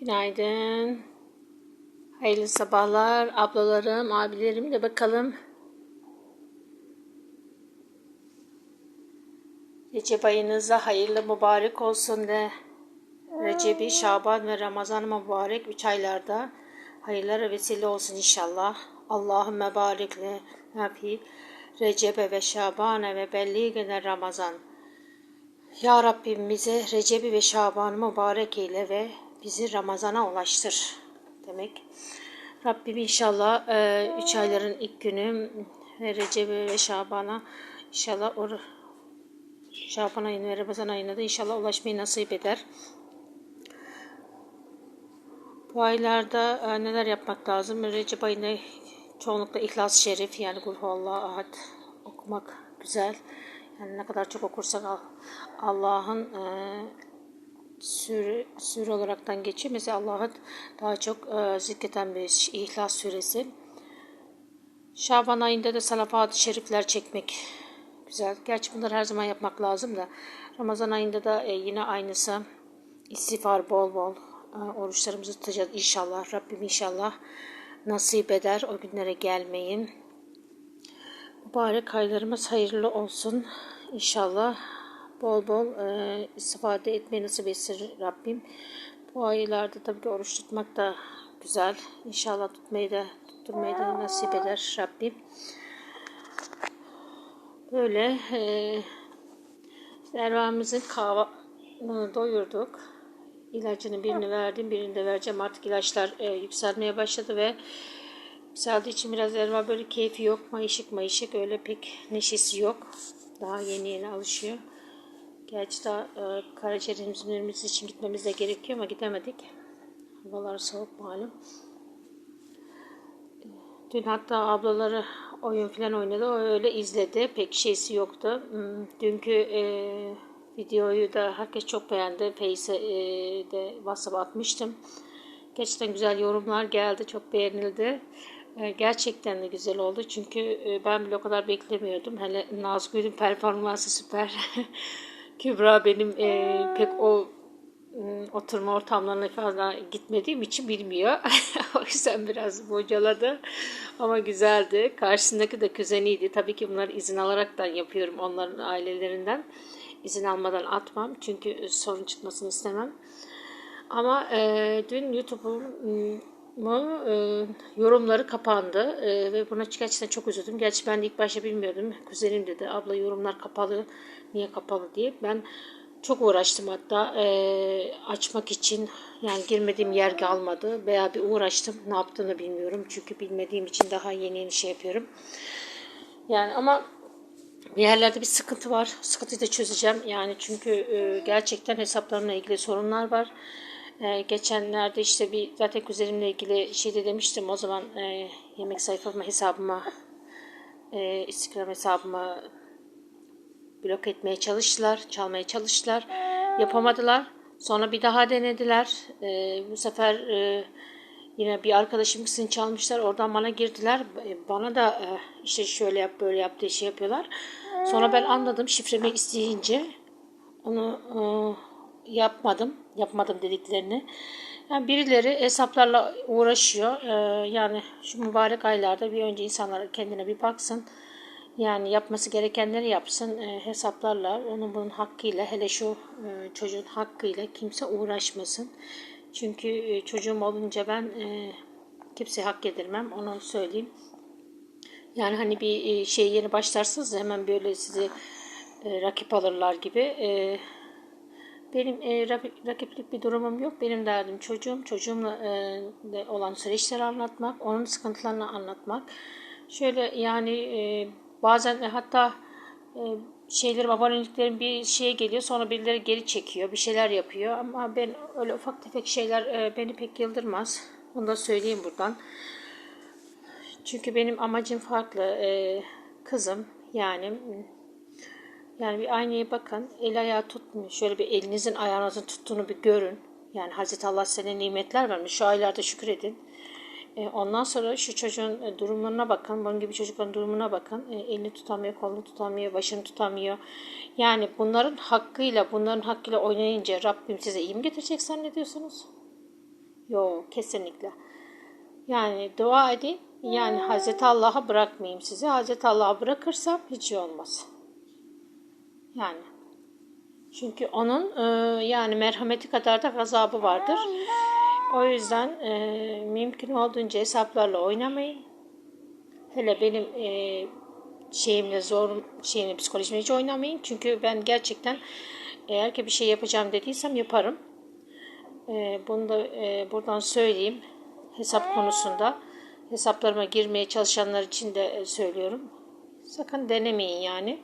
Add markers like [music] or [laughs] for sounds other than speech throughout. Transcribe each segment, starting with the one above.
Günaydın. Hayırlı sabahlar ablalarım, abilerim de bakalım. Recep ayınıza hayırlı mübarek olsun de. Recebi, Şaban ve Ramazan mübarek üç aylarda hayırlara vesile olsun inşallah. Allahümme barikle nafi Recebe ve Şaban'e ve belligene Ramazan. Ya Rabbim bize Recep'i ve Şaban'ı mübarek eyle ve bizi Ramazan'a ulaştır demek. Rabbim inşallah e, üç ayların ilk günü ve ve Şaban'a inşallah or Şaban ayını ve Ramazan ayına da inşallah ulaşmayı nasip eder. Bu aylarda e, neler yapmak lazım? Recep ayında çoğunlukla İhlas-ı Şerif yani Kul Huvallahu Ahad okumak güzel. Yani ne kadar çok okursak Allah'ın e, sure, sure olaraktan geçiyor. Mesela Allah'ın daha çok e, zikreten bir İhlas suresi. Şaban ayında da salavat-ı şerifler çekmek güzel. Gerçi bunları her zaman yapmak lazım da. Ramazan ayında da e, yine aynısı. İstiğfar bol bol. E, oruçlarımızı tutacağız inşallah. Rabbim inşallah nasip eder o günlere gelmeyin. Mübarek aylarımız hayırlı olsun. İnşallah bol bol e, istifade etmeyi nasip etsin Rabbim. Bu aylarda tabii ki oruç tutmak da güzel. İnşallah tutmayı da tutturmayı da nasip eder Rabbim. Böyle e, Ervamızın kahvaltını doyurduk. İlacını birini verdim, birini de vereceğim. Artık ilaçlar e, yükselmeye başladı ve yükseldiği için biraz Erva böyle keyfi yok. Mayışık mayışık öyle pek neşesi yok. Daha yeni yeni alışıyor. Gerçi daha e, karaciğerimiz için gitmemiz de gerekiyor ama gidemedik. Havalar soğuk malum. Dün hatta ablaları oyun falan oynadı. O öyle izledi. Pek şeysi yoktu. Hmm, dünkü e, videoyu da herkes çok beğendi. Face'e e, de WhatsApp atmıştım. Gerçekten güzel yorumlar geldi. Çok beğenildi. E, gerçekten de güzel oldu. Çünkü e, ben bile o kadar beklemiyordum. Hele Nazgül'ün performansı süper. [laughs] Kübra benim e, pek o oturma ortamlarına fazla gitmediğim için bilmiyor. [laughs] o yüzden biraz bocaladı. Ama güzeldi. Karşısındaki de kuzeniydi. Tabii ki bunları izin alaraktan yapıyorum onların ailelerinden. İzin almadan atmam. Çünkü sorun çıkmasını istemem. Ama e, dün YouTube'un e, yorumları kapandı e, ve buna gerçekten çok üzüldüm. Gerçi ben de ilk başta bilmiyordum. Kuzenim dedi abla yorumlar kapalı niye kapalı diye. Ben çok uğraştım hatta e, açmak için yani girmediğim yer kalmadı veya bir uğraştım ne yaptığını bilmiyorum çünkü bilmediğim için daha yeni yeni şey yapıyorum. Yani ama bir yerlerde bir sıkıntı var. Sıkıntıyı da çözeceğim. Yani çünkü e, gerçekten hesaplarımla ilgili sorunlar var. E, geçenlerde işte bir zaten kuzenimle ilgili şey de demiştim. O zaman e, yemek sayfama hesabıma e, Instagram hesabıma blok etmeye çalıştılar, çalmaya çalıştılar. Yapamadılar. Sonra bir daha denediler. E, bu sefer e, yine bir arkadaşım kısını çalmışlar. Oradan bana girdiler. Bana da e, işte şöyle yap böyle yap diye şey yapıyorlar. Sonra ben anladım şifremi isteyince onu e, yapmadım. Yapmadım dediklerini. Yani birileri hesaplarla uğraşıyor. E, yani şu mübarek aylarda bir önce insanlar kendine bir baksın. Yani yapması gerekenleri yapsın e, hesaplarla, onun bunun hakkıyla, hele şu e, çocuğun hakkıyla kimse uğraşmasın. Çünkü e, çocuğum olunca ben e, kimseye hak yedirmem, onu söyleyeyim. Yani hani bir e, şey yeni başlarsınız hemen böyle sizi e, rakip alırlar gibi. E, benim e, rakiplik bir durumum yok. Benim derdim çocuğum. Çocuğumla e, olan süreçleri anlatmak, onun sıkıntılarını anlatmak. Şöyle yani e, Bazen e, hatta e, şeylerim, aboneliklerim bir şeye geliyor sonra birileri geri çekiyor, bir şeyler yapıyor. Ama ben öyle ufak tefek şeyler e, beni pek yıldırmaz. Bunu da söyleyeyim buradan. Çünkü benim amacım farklı. E, kızım yani yani bir aynaya bakın. El ayağı tutmuyor. Şöyle bir elinizin ayağınızın tuttuğunu bir görün. Yani Hazreti Allah size nimetler vermiş. Şu aylarda şükür. E, ondan sonra şu çocuğun e, durumlarına bakın. Bunun gibi çocukların durumuna bakın. E, elini tutamıyor, kolunu tutamıyor, başını tutamıyor. Yani bunların hakkıyla, bunların hakkıyla oynayınca Rabbim size iyi mi getirecek zannediyorsunuz? Yok kesinlikle. Yani dua edin. Yani Hazreti Allah'a bırakmayayım sizi. Hazreti Allah'a bırakırsam hiç iyi olmaz. Yani. Çünkü onun e, yani merhameti kadar da gazabı vardır. O yüzden e, mümkün olduğunca hesaplarla oynamayın. Hele benim e, şeyimle zor şeyini psikolojimle hiç oynamayın. Çünkü ben gerçekten eğer ki bir şey yapacağım dediysem yaparım. E, bunu da e, buradan söyleyeyim. Hesap konusunda hesaplarıma girmeye çalışanlar için de e, söylüyorum. Sakın denemeyin yani.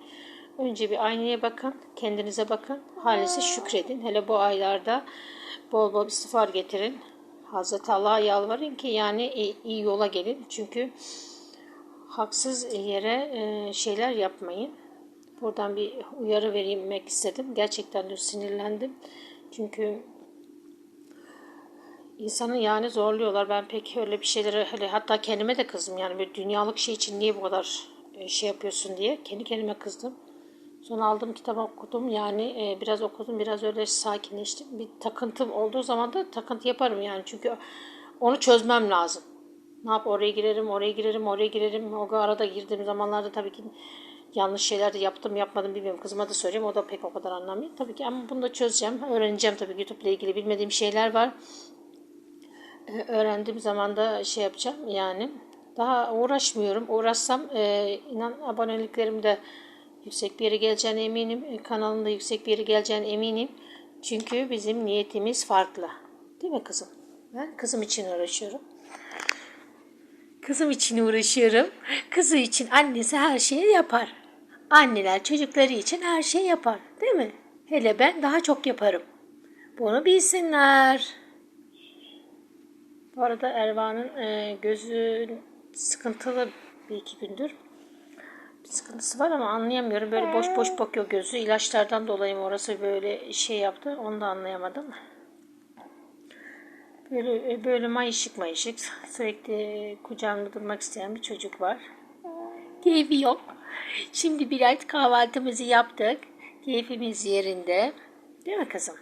Önce bir aynaya bakın, kendinize bakın, halinize şükredin. Hele bu aylarda bol bol istiğfar getirin. Hazreti Allah'a yalvarın ki yani iyi, iyi yola gelin. Çünkü haksız yere e, şeyler yapmayın. Buradan bir uyarı vermek istedim. Gerçekten de sinirlendim. Çünkü insanı yani zorluyorlar. Ben pek öyle bir şeylere hele hatta kendime de kızdım. Yani bir dünyalık şey için niye bu kadar e, şey yapıyorsun diye. Kendi kendime kızdım. Sonra aldım kitabı okudum. Yani e, biraz okudum. Biraz öyle sakinleştim. Bir takıntım olduğu zaman da takıntı yaparım yani. Çünkü onu çözmem lazım. Ne yap oraya girerim, oraya girerim, oraya girerim. O arada girdiğim zamanlarda tabii ki yanlış şeyler de yaptım yapmadım bilmiyorum. Kızıma da söyleyeyim o da pek o kadar anlamıyor. Tabii ki ama bunu da çözeceğim. Öğreneceğim tabii YouTube ile ilgili bilmediğim şeyler var. Ee, öğrendiğim zaman da şey yapacağım yani. Daha uğraşmıyorum. Uğraşsam e, inan aboneliklerim de yüksek bir yere geleceğine eminim. E, Kanalın da yüksek bir yere geleceğine eminim. Çünkü bizim niyetimiz farklı. Değil mi kızım? Ben kızım için uğraşıyorum. Kızım için uğraşıyorum. Kızı için annesi her şeyi yapar. Anneler çocukları için her şey yapar. Değil mi? Hele ben daha çok yaparım. Bunu bilsinler. Bu arada Erva'nın e, gözü sıkıntılı bir iki gündür. Sıkıntısı var ama anlayamıyorum. Böyle boş boş bakıyor gözü. İlaçlardan dolayı mı orası böyle şey yaptı. Onu da anlayamadım. Böyle, böyle mayışık mayışık sürekli kucağımda durmak isteyen bir çocuk var. Keyfi yok. Şimdi biraz kahvaltımızı yaptık. Keyfimiz yerinde. Değil mi kızım?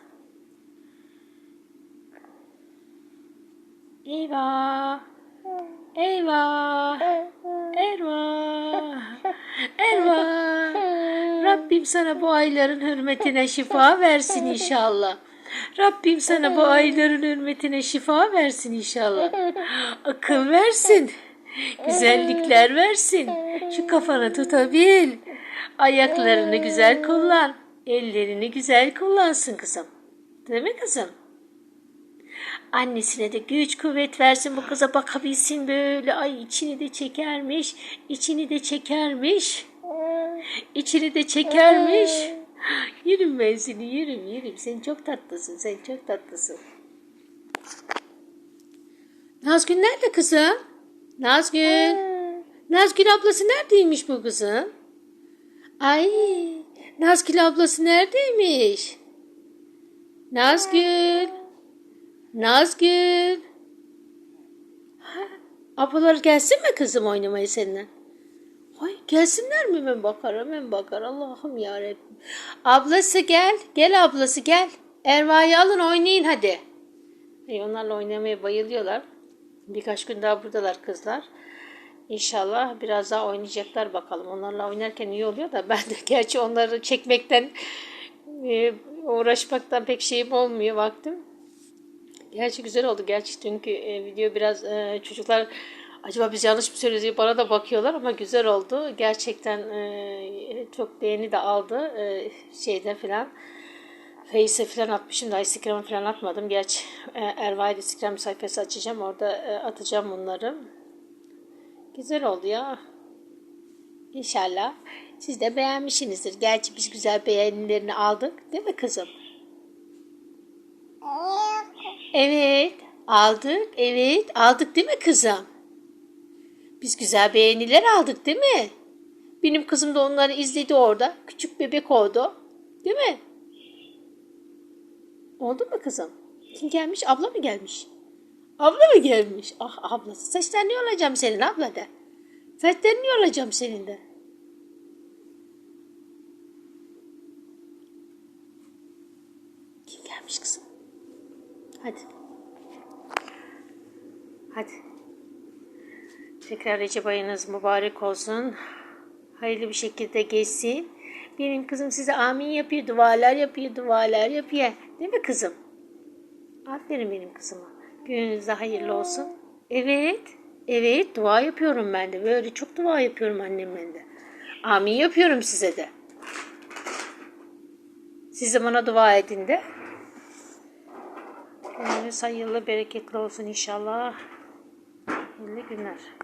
Eyvah. Eyvah. Rabbim sana bu ayların hürmetine şifa versin inşallah. Rabbim sana bu ayların hürmetine şifa versin inşallah. Akıl versin. Güzellikler versin. Şu kafanı tutabil. Ayaklarını güzel kullan. Ellerini güzel kullansın kızım. Değil mi kızım? Annesine de güç kuvvet versin bu kıza bakabilsin böyle. Ay içini de çekermiş. içini de çekermiş. İçini de çekermiş. Yerim ben seni yerim yerim. Sen çok tatlısın sen çok tatlısın. Nazgül nerede kızım? Nazgül. Nazgül ablası neredeymiş bu kızım? Ay Nazgül ablası neredeymiş? Nazgül. Nazgül. Ablalar gelsin mi kızım oynamaya seninle? Gelsinler mi ben bakar hemen bakar Allah'ım yarabbim. Ablası gel gel ablası gel. Erva'yı alın oynayın hadi. Ay, onlarla oynamaya bayılıyorlar. Birkaç gün daha buradalar kızlar. İnşallah biraz daha oynayacaklar bakalım. Onlarla oynarken iyi oluyor da ben de [laughs] gerçi onları çekmekten e, uğraşmaktan pek şeyim olmuyor vaktim. Gerçi güzel oldu. Gerçi dünkü e, video biraz e, çocuklar acaba biz yanlış mı söylüyoruz diye bana da bakıyorlar ama güzel oldu. Gerçekten e, çok beğeni de aldı e, şeyde filan. Face'e falan atmışım da Instagram'a falan atmadım. Gerçi e, Erva'yı Instagram sayfası açacağım. Orada e, atacağım bunları. Güzel oldu ya. İnşallah siz de beğenmişsinizdir. Gerçi biz güzel beğenilerini aldık. Değil mi kızım? Evet. Aldık. Evet. Aldık değil mi kızım? Biz güzel beğeniler aldık değil mi? Benim kızım da onları izledi orada. Küçük bebek oldu. Değil mi? Oldu mu kızım? Kim gelmiş? Abla mı gelmiş? Abla mı gelmiş? Ah ablası. Saçlarını yolacağım senin abla da. Saçlarını yolacağım senin de. Kim gelmiş kızım? Hadi. Hadi. Tekrar Recep ayınız mübarek olsun. Hayırlı bir şekilde geçsin. Benim kızım size amin yapıyor, dualar yapıyor, dualar yapıyor. Değil mi kızım? Aferin benim kızıma. Gününüz de hayırlı olsun. Evet. Evet dua yapıyorum ben de. Böyle çok dua yapıyorum annemle de. Amin yapıyorum size de. Siz de bana dua edin de. Gününüz hayırlı, bereketli olsun inşallah. Hayırlı günler.